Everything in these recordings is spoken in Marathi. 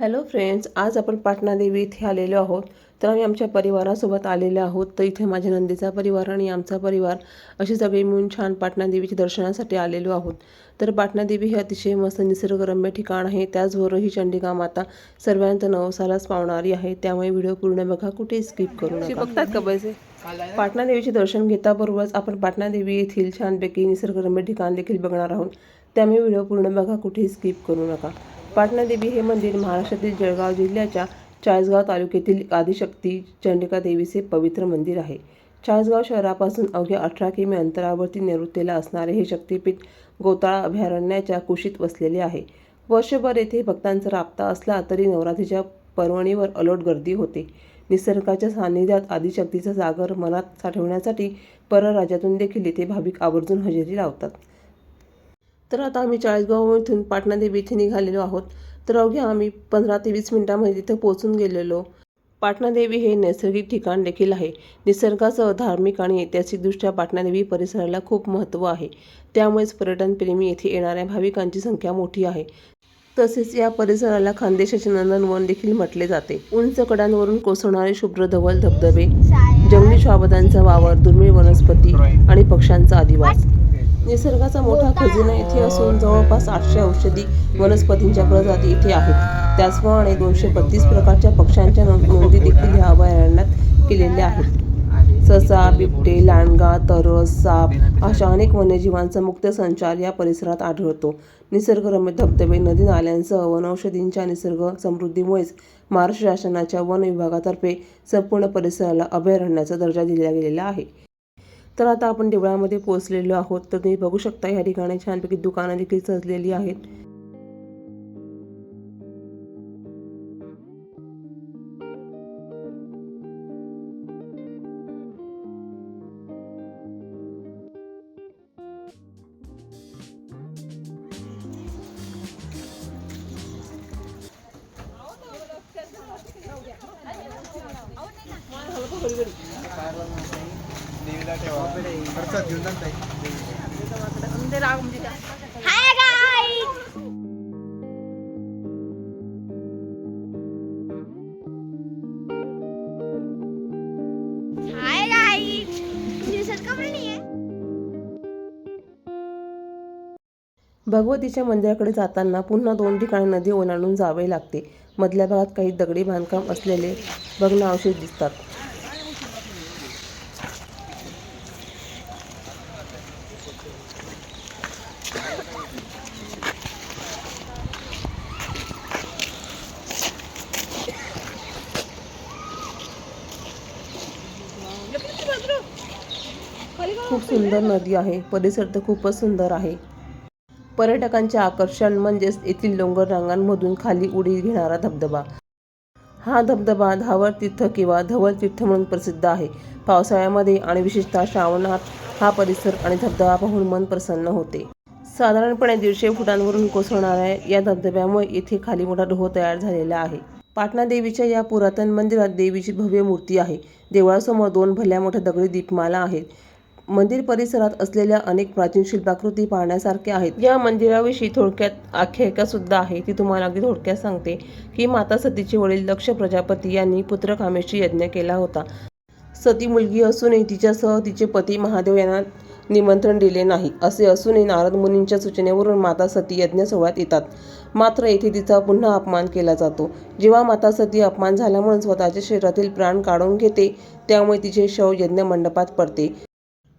हॅलो फ्रेंड्स आज आपण पाटणा देवी इथे आलेलो आहोत. तर आम्ही आमच्या परिवारासोबत आलेले आहोत. तर इथे माझ्या नंदीचा परिवार आणि आमचा परिवार अशी सगळी मिळून छान पाटणा देवीच्या दर्शनासाठी आलेलो आहोत. तर पाटणा देवी हे अतिशय मस्त निसर्गरम्य ठिकाण आहे. त्याचबरोबर ही चंडिका माता सर्वांचं नवसालाच पावणारी आहे. त्यामुळे व्हिडिओ पूर्ण बघा कुठे स्किप करू नका. बघतात का पैसे? पाटणा देवीचे दर्शन घेताबरोबरच आपण पाटणा देवी येथील छानपैकी निसर्गरम्य ठिकाण देखील बघणार आहोत. त्यामुळे व्हिडिओ पूर्ण बघा कुठेही स्किप करू नका. पाटणादेवी हे मंदिर महाराष्ट्रातील जळगाव जिल्ह्याच्या चाळीसगाव तालुक्यातील आदिशक्ती चंडिका देवीचे पवित्र मंदिर आहे. चाळीसगाव शहरापासून अवघ्या अठरा किमी अंतरावरती नैऋत्येला असणारे हे शक्तिपीठ गोताळा अभयारण्याच्या कुशीत वसलेले आहे. वर्षभर येथे भक्तांचा राबता असला तरी नवरात्रीच्या पर्वणीवर अलोट गर्दी होते. निसर्गाच्या सान्निध्यात आदिशक्तीचा जागर मनात साठवण्यासाठी परराज्यातून देखील येथे भाविक आवर्जून हजेरी लावतात. तर आता आम्ही चाळीसगाव इथून पाटणा देवी इथे निघालेलो आहोत. तर अवघ्या आम्ही पंधरा ते वीस मिनिटांमध्ये तिथे पोहोचून गेलेलो. पाटणा देवी हे नैसर्गिक ठिकाण देखील आहे. निसर्गासह धार्मिक आणि ऐतिहासिकदृष्ट्या पाटणा देवी परिसराला खूप महत्त्व आहे. त्यामुळेच पर्यटनप्रेमी येथे येणाऱ्या भाविकांची संख्या मोठी आहे. तसेच या परिसराला खानदेशाचे नंदनवन देखील म्हटले जाते. उंच कडांवरून कोसळणारे शुभ्र धवल धबधबे जंगली श्वाबदांचा वावर दुर्मिळ वनस्पती आणि पक्ष्यांचा अधिवास निसर्गाचा मोठा खजिना येथे असून जवळपास आठशे औषधी वनस्पतींच्या प्रजाती इथे आहेत. त्याचप्रमाणे दोनशे बत्तीस प्रकारच्या पक्ष्यांच्या नोंदी देखील या अभयारण्यात केलेल्या आहेत. ससा बिबटे लांडगा तरस साप अशा अनेक वन्यजीवांचा मुक्त संचार या परिसरात आढळतो. निसर्गरम्य धबधबे नदी नाल्यांसह वनौषधींच्या निसर्ग समृद्धीमुळेच महाराष्ट्र शासनाच्या वन विभागातर्फे संपूर्ण परिसराला अभयारण्याचा दर्जा दिला गेलेला आहे. तर आता आपण देवळामध्ये पोहोचलेलो आहोत. तर तुम्ही बघू शकता या ठिकाणी छानपैकी दुकानं देखील सजलेली आहेत. हाय गाईज हाय गाईज दिसत का पण नाहीये? भगवतीच्या मंदिराकडे जाताना पुन्हा दोन ठिकाणी नदी ओलांडून जावे लागते. मधल्या भागात काही दगडी बांधकाम असलेले भग्नावशेष दिसतात खूप सुंदर नदी आहे. परिसर तर खूपच सुंदर आहे. पर्यटकांचे आकर्षण म्हणजेच येथील डोंगर रांगांमधून खाली उडी घेणारा धबधबा. हा धबधबा धावर तीर्थ किंवा धवल तीर्थ म्हणून प्रसिद्ध आहे. पावसाळ्यामध्ये आणि विशेषतः श्रावणात हा परिसर आणि धबधबा पाहून मन प्रसन्न होते. साधारणपणे दीडशे फुटांवरून कोसळणाऱ्या या धबधब्यामुळे येथे खाली मोठा डोह तयार झालेला आहे. पाटणा देवीच्या या पुरातन मंदिरात देवीची भव्य मूर्ती आहे. देवळासमोर दोन भल्या मोठ्या दगडी दीपमाला आहेत. मंदिर परिसरात असलेल्या अनेक प्राचीन शिल्पाकृती पाहण्यासारख्या आहेत. या मंदिराविषयी थोडक्यात आख्यायिका सुद्धा आहे. ती तुम्हाला अगदी थोडक्यात सांगते की माता सतीचे वडील दक्ष प्रजापती यांनी पुत्रकामेशी यज्ञ केला होता. सती मुलगी असूनही तिच्यासह तिचे पती महादेव यांना निमंत्रण दिले नाही. असे असूनही नारद मुनींच्या सूचनेवरून माता सती यज्ञ सोहळ्यात येतात. मात्र येथे तिचा पुन्हा अपमान केला जातो. जेव्हा माता सती अपमान झाल्यामुळे स्वतःच्या शरीरातील प्राण काढून घेते त्यामुळे तिचे शव यज्ञ मंडपात पडते.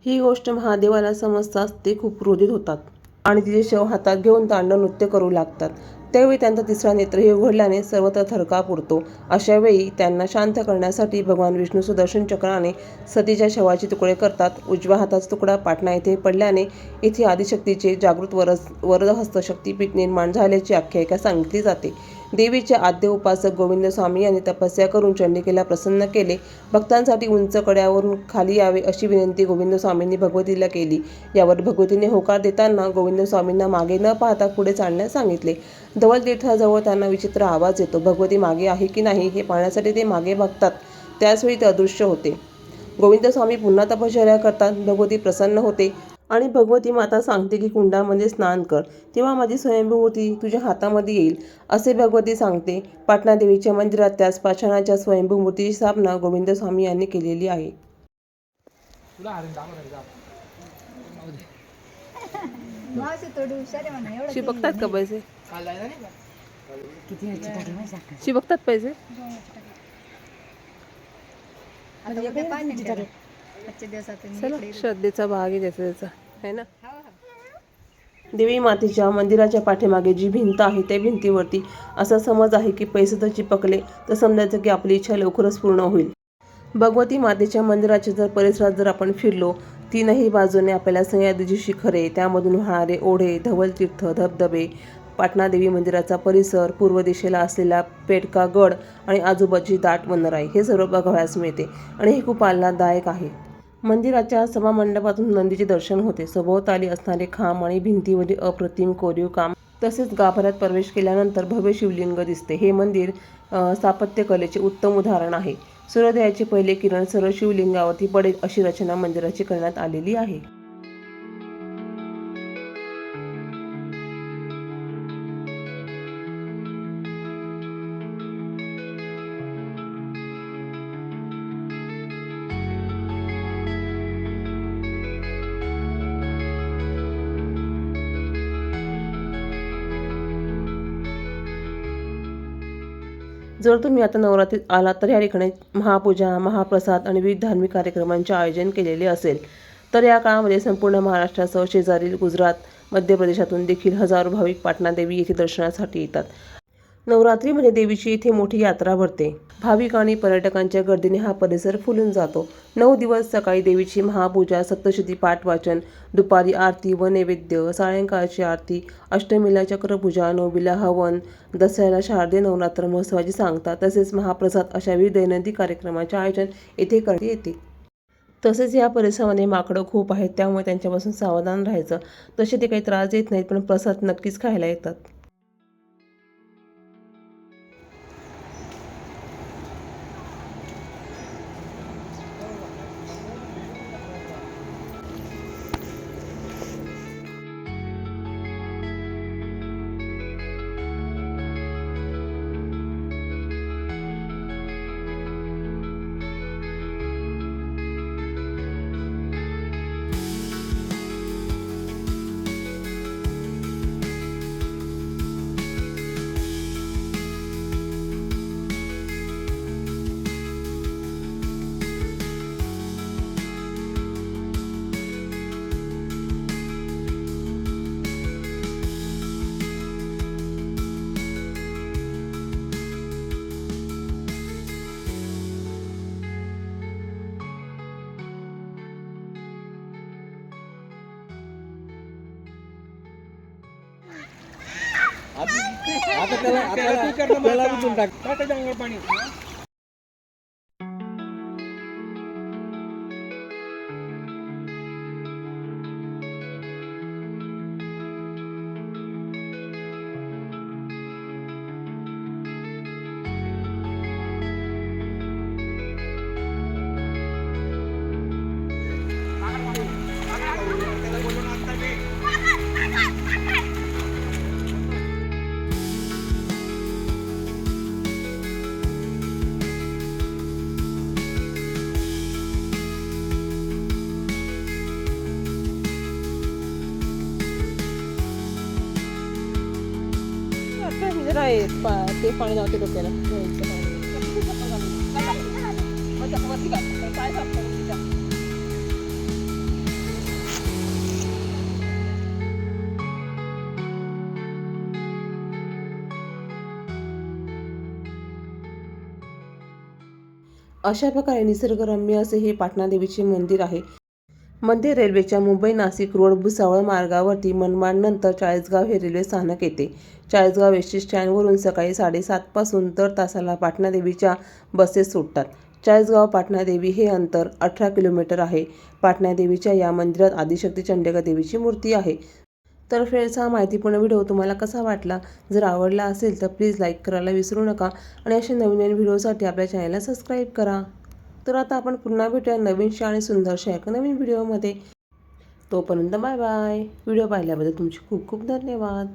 ही गोष्ट महादेवाला समजताच ते खूप क्रोधित होतात. आणि तिचे शव हातात घेऊन तांडव नृत्य करू लागतात. त्यावेळी त्यांचा तिसरा नेत्रही उघडल्याने सर्वत्र थरकाप उडतो. अशावेळी त्यांना शांत करण्यासाठी भगवान विष्णू सुदर्शन चक्राने सतीच्या शवाचे तुकडे करतात. उजव्या हाताचा तुकडा पाटणा येथे पडल्याने येथे आदिशक्तीचे जागृत वरस वरदहस्त शक्तीपीठ निर्माण झाल्याची आख्यायिका सांगितली जाते. देवीचे आद्य उपासक गोविंद स्वामी यांनी तपस्या करून चंडिकेला प्रसन्न केले. भक्तांसाठी उंच कड्यावरून खाली यावे अशी विनंती गोविंद स्वामींनी भगवतीला केली. यावर भगवतीने होकार देताना गोविंद स्वामींना मागे न पाहता पुढे चालण्यास सांगितले. धवल तीर्थाजवळ त्यांना विचित्र आवाज येतो. भगवती मागे आहे की नाही हे पाहण्यासाठी ते मागे बघतात. त्याचवेळी ते अदृश्य होते. गोविंद स्वामी पुन्हा तपश्चर्या करतात. भगवती प्रसन्न होते. आणि भगवती माता सांगते की कुंडामध्ये स्नान कर. तेव्हा माझी स्वयंभूमूर्ती तुझ्या हातामध्ये येईल असे भगवती सांगते. पाटणादेवीच्या मंदिरात त्याच पाषाणाच्या स्वयंभूमूर्तीची स्थापना गोविंद स्वामी यांनी केलेली आहे. मावशी थोडी हुशार एवढं शिबकतात पैसे का? शिबकतात आता आजच्या दिवसात चला श्रद्धेचा भाग आहे त्याचा त्याचा. है ना? देवी मातेच्या मंदिराच्या पाठीमागे जी भिंत आहे त्या भिंतीवरती असा समज आहे की पैसे जर चिपकले तर समजायचं की आपली इच्छा लवकरच पूर्ण होईल. भगवती मातेच्या मंदिराच्या जर परिसरात जर आपण फिरलो तीनही बाजूने आपल्याला सह्याद्रीची शिखरे त्यामधून वाहणारे ओढे धवलतीर्थ धबधबे पाटणादेवी मंदिराचा परिसर पूर्व दिशेला असलेला पेटका गड आणि आजूबाजूची दाट वनराई हे सर्व बघावयास मिळते आणि हे खूप आल्हाददायक आहे. मंदिराच्या सभामंडपातून नंदीचे दर्शन होते. सभोवताली असणारे खांब आणि भिंतीवरील अप्रतिम कोरीव काम तसेच गाभाऱ्यात प्रवेश केल्यानंतर भव्य शिवलिंग दिसते. हे मंदिर स्थापत्यकलेचे उत्तम उदाहरण आहे. सूर्योदयाचे पहिले किरण सर्व शिवलिंगावरती पडेल अशी रचना मंदिराची करण्यात आलेली आहे. जर तुम्ही आता नवरात्रीत आलात तर या ठिकाणी महापूजा महाप्रसाद आणि विविध धार्मिक कार्यक्रमांचे आयोजन केलेले असेल. तर या काळामध्ये संपूर्ण महाराष्ट्रासह शेजारील गुजरात मध्य प्रदेशातून देखील हजारो भाविक पाटणादेवी येथे दर्शनासाठी येतात. नवरात्रीमध्ये म्हणजे देवीची इथे मोठी यात्रा भरते. भाविक आणि पर्यटकांच्या गर्दीने हा परिसर फुलून जातो. नऊ दिवस सकाळी देवीची महापूजा सप्तशती पाठ वाचन दुपारी आरती व नैवेद्य सायंकाळची आरती अष्टमीला चक्रपूजा नवमीला हवन दसऱ्याला शारदीय नवरात्र महोत्सवाची सांगता तसेच महाप्रसाद अशा विविध दैनंदिन कार्यक्रमाचे आयोजन येथे करण्यात येते. तसेच या परिसरामध्ये माकडं खूप आहेत त्यामुळे त्यांच्यापासून सावधान राहायचं. तसे ते काही त्रास देत नाहीत पण प्रसाद नक्कीच खायला येतात. आता त्याला आता त्याला उचलून टाक. टाका अंगावर पाणी. ते पाणी लावते डोक्याला अशा प्रकारे निसर्गरम्य असे हे पाटणा देवीचे मंदिर आहे. मध्य रेल्वेच्या मुंबई नाशिक रोड भुसावळ मार्गावरती मनमाडनंतर चाळीसगाव हे रेल्वे स्थानक येते. चाळीसगाव एस टी स्टँडवरून सकाळी साडेसातपासून दर तासाला पाटणादेवीच्या बसेस सुटतात. चाळीसगाव पाटणादेवी हे अंतर अठरा किलोमीटर आहे. पाटणादेवीच्या या मंदिरात आदिशक्ती चंडिका देवीची मूर्ती आहे. तर फ्रेंड्स हा माहितीपूर्ण व्हिडिओ तुम्हाला कसा वाटला? जर आवडला असेल तर प्लीज लाईक करायला विसरू नका आणि असे नवीन नवीन व्हिडिओसाठी आपल्या चॅनलला सबस्क्राईब करा. तर आता आपण पुन्हा भेटूया नवीनशा आणि सुंदरशा एका नवीन व्हिडिओमध्ये. तोपर्यंत बाय बाय. व्हिडिओ पाहिल्याबद्दल तुमचे खूप खूप धन्यवाद.